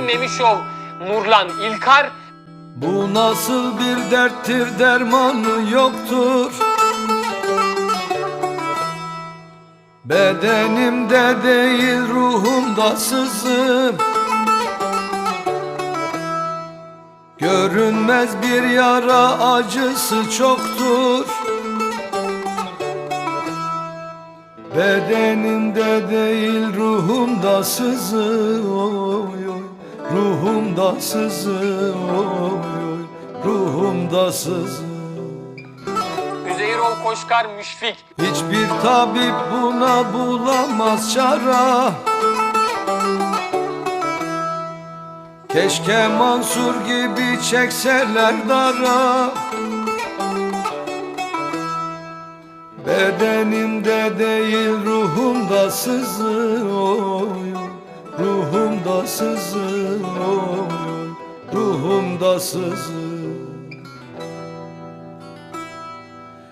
Memişov, Nurlan İlkar. Bu nasıl bir derttir dermanı yoktur. Bedenimde değil ruhumda sızım. Görünmez bir yara acısı çoktur. Bedenimde değil ruhumda sızı oy oy Ruhumda sızı oy oy Ruhumda sızı Üzeyirov Koşkar Müşfik. Hiçbir tabip buna bulamaz çara Keşke Mansur gibi çekseler dara. Bedenimde değil ruhumda sızı oy Ruhumda sızı oy Ruhumda sızı